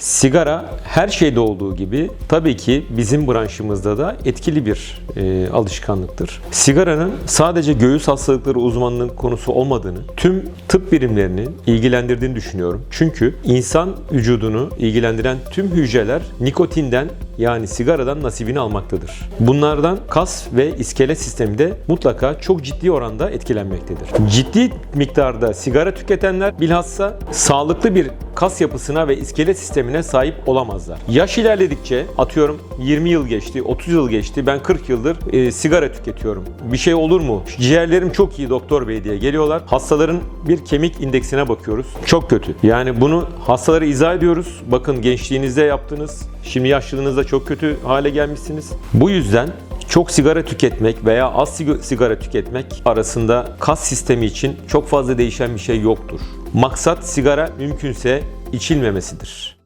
Sigara her şeyde olduğu gibi tabii ki bizim branşımızda da etkili bir e, alışkanlıktır. Sigaranın sadece göğüs hastalıkları uzmanlığının konusu olmadığını, tüm tıp birimlerinin ilgilendirdiğini düşünüyorum. Çünkü insan vücudunu ilgilendiren tüm hücreler nikotinden yani sigaradan nasibini almaktadır. Bunlardan kas ve iskelet sistemi de mutlaka çok ciddi oranda etkilenmektedir. Ciddi miktarda sigara tüketenler bilhassa sağlıklı bir kas yapısına ve iskelet sistemine sahip olamazlar. Yaş ilerledikçe atıyorum 20 yıl geçti, 30 yıl geçti. Ben 40 yıldır e, sigara tüketiyorum. Bir şey olur mu? Ciğerlerim çok iyi doktor bey diye geliyorlar. Hastaların bir kemik indeksine bakıyoruz. Çok kötü. Yani bunu hastalara izah ediyoruz. Bakın gençliğinizde yaptınız. Şimdi yaşlılığınızda çok kötü hale gelmişsiniz. Bu yüzden çok sigara tüketmek veya az sig- sigara tüketmek arasında kas sistemi için çok fazla değişen bir şey yoktur. Maksat sigara mümkünse içilmemesidir.